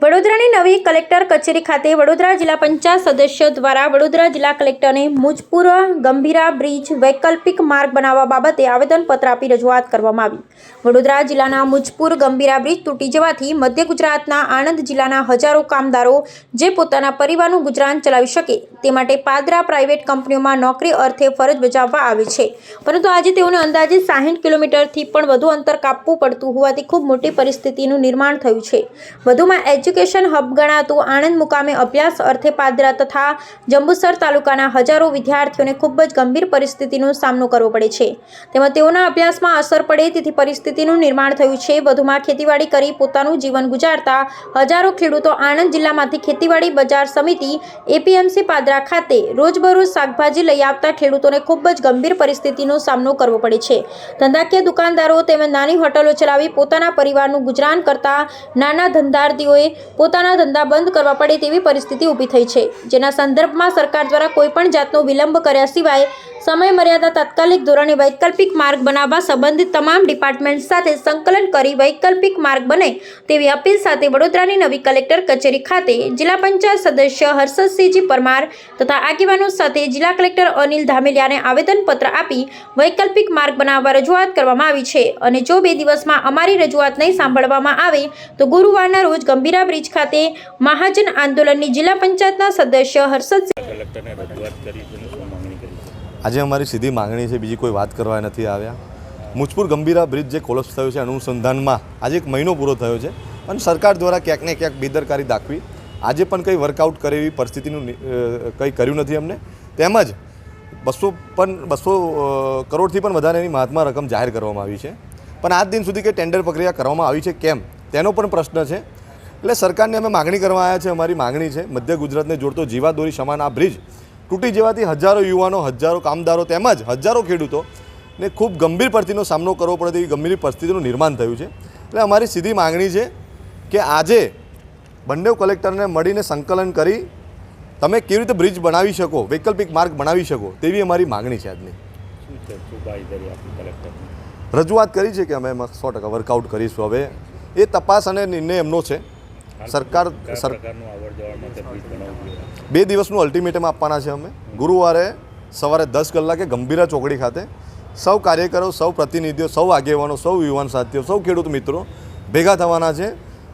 વડોદરાની નવી કલેક્ટર કચેરી ખાતે વડોદરા જિલ્લા પંચાયત સદસ્ય દ્વારા વડોદરા જિલ્લા કલેક્ટરને મુજપુર ગંભીરા બ્રિજ વૈકલ્પિક માર્ગ બનાવવા બાબતે આવેદનપત્ર આપી રજૂઆત કરવામાં આવી. વડોદરા જિલ્લાના મુજપુર ગંભીરા બ્રિજ તૂટી જવાથી મધ્ય ગુજરાતના આણંદ જિલ્લાના હજારો કામદારો જે પોતાના પરિવારનું ગુજરાન ચલાવી શકે તે માટે પાદરા પ્રાઇવેટ કંપનીઓમાં નોકરી અર્થે ફરજ બજાવવા આવે છે. પરંતુ આજે તેઓને અંદાજે સાહીઠ કિલોમીટરથી પણ વધુ અંતર કાપવું પડતું હોવાથી ખૂબ મોટી પરિસ્થિતિનું નિર્માણ થયું છે. વધુમાં એજ્યુકેશન હબ ગણાતું આણંદ મુકામે અભ્યાસ અર્થે પાદરા તથા જંબુસર તાલુકાના હજારો વિદ્યાર્થીઓને ખૂબ જ ગંભીર પરિસ્થિતિનો સામનો કરવો પડે છે. તેમજ તેઓના અભ્યાસમાં અસર પડે તેથી પરિસ્થિતિનું નિર્માણ થયું છે. વધુમાં ખેતીવાડી કરી પોતાનું જીવન ગુજારતા હજારો ખેડૂતો આણંદ જિલ્લામાંથી ખેતીવાડી બજાર સમિતિ એપીએમસી પાદરા ખાતે રોજબરોજ શાકભાજી લઈ આવતા ખેડૂતોને ખૂબ જ ગંભીર પરિસ્થિતિનો સામનો કરવો પડે છે. ધંધાકીય દુકાનદારો તેમજ નાની હોટલો ચલાવી પોતાના પરિવારનું ગુજરાન કરતા નાના ધંધાર્થીઓએ પોતાના ધંધા બંધ કરવા પડે તેવી પરિસ્થિતિ ઊભી થઈ છે. જેના સંદર્ભમાં સરકાર દ્વારા કોઈપણ જાતનો વિલંબ કર્યા સિવાય સમય મર્યાદા તાત્કાલિક ધોરણે વૈકલ્પિક માર્ગ બનાવવા સંબંધિત તમામ ડિપાર્ટમેન્ટ સાથે સંકલન કરી વૈકલ્પિક માર્ગ બને તેવી અપીલ સાથે વડોદરાની નવી કલેક્ટર કચેરી ખાતે જિલ્લા પંચાયત સદસ્ય હર્ષદસિંહજી પરમાર તથા આગેવાનો સાથે જિલ્લા કલેક્ટર અનિલ ધામેલિયાને આવેદનપત્ર આપી વૈકલ્પિક માર્ગ બનાવવા રજૂઆત કરવામાં આવી છે. અને જો બે દિવસમાં અમારી રજૂઆત નહીં સાંભળવામાં આવે, તો ગુરુવારના રોજ ગંભીરા બ્રિજ ખાતે મહાજન આંદોલનની જિલ્લા પંચાયતના સદસ્ય હર્ષદ કલેક્ટરને રજૂઆત કરી છે અને શું માંગણી કરી છે આજે અમારી સીધી માંગણી છે, બીજી કોઈ વાત કરવા નથી આવ્યા. મુજપુર ગંભીરા બ્રિજ જે કોલેપ્સ થયો છે, અનુસંધાનમાં આજે એક મહિનો પૂરો થયો છે અને સરકાર દ્વારા ક્યાંક ને ક્યાંક બેદરકારી દાખવી, આજે પણ કંઈ વર્કઆઉટ કરે એવી પરિસ્થિતિનું કંઈ કર્યું નથી અમને. તેમજ બસો પણ, બસો કરોડથી પણ વધારેની મહાત્મા રકમ જાહેર કરવામાં આવી છે. પણ આજ દિન સુધી કે ટેન્ડર પ્રક્રિયા કરવામાં આવી છે કેમ? તેનો પણ પ્રશ્ન છે. એટલે સરકારને અમે માગણી કરવા આવ્યા છે, અમારી માગણી છે, મધ્ય ગુજરાતને જોડતો જીવાદોરી સમાન આ બ્રિજ તૂટી જવાથી હજારો યુવાનો હજારો કામદારો તેમજ હજારો ખેડૂતો ને ખૂબ ગંભીર પરિસ્થિતિનો સામનો કરવો પડે તેવી ગંભીર પરિસ્થિતિનું નિર્માણ થયું છે. એટલે અમારી સીધી માગણી છે કે આજે બંને કલેક્ટરને મળીને સંકલન કરી તમે કેવી રીતે બ્રિજ બનાવી શકો વૈકલ્પિક માર્ગ બનાવી શકો તેવી અમારી માગણી છે આજની. રજૂઆત કરી છે કે અમે એમાં સો ટકા વર્કઆઉટ કરીશું. હવે એ તપાસ અને નિર્ણય એમનો છે. સરકાર બે દિવસનું અલ્ટિમેટમ આપવાના છે અમે. ગુરુવારે સવારે દસ કલાકે ગંભીરા ચોકડી ખાતે સૌ કાર્યકરો સૌ પ્રતિનિધિઓ સૌ આગેવાનો સૌ યુવાન સાથીઓ સૌ ખેડૂત મિત્રો ભેગા થવાના છે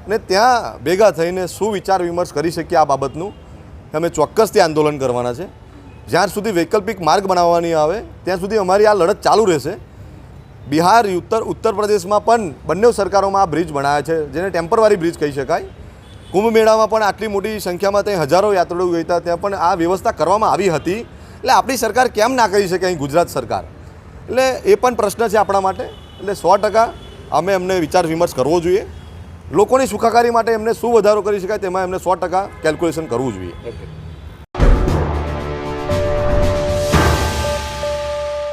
અને ત્યાં ભેગા થઈને શું વિચાર વિમર્શ કરી શકીએ આ બાબતનું. અમે ચોક્કસથી આંદોલન કરવાના છે. જ્યાં સુધી વૈકલ્પિક માર્ગ બનાવવાની આવે ત્યાં સુધી અમારી આ લડત ચાલુ રહેશે. બિહાર ઉત્તર ઉત્તર પ્રદેશમાં પણ બંને સરકારોમાં આ બ્રિજ બનાવ્યા છે જેને ટેમ્પરવારી બ્રિજ કહી શકાય. કુંભ મેળામાં પણ આટલી મોટી સંખ્યામાં ત્યાં હજારો યાત્રાળુ ગઈ હતા. ત્યાં પણ આ વ્યવસ્થા કરવામાં આવી હતી. એટલે આપણી સરકાર કેમ ના કરી શકે અહીં ગુજરાત સરકાર? એટલે એ પણ પ્રશ્ન છે આપણા માટે. એટલે સો ટકા અમે એમને વિચાર વિમર્શ કરવો જોઈએ. લોકોની સુખાકારી માટે એમને શું વધારો કરી શકાય તેમાં એમને સો ટકા કેલ્ક્યુલેશન કરવું જોઈએ.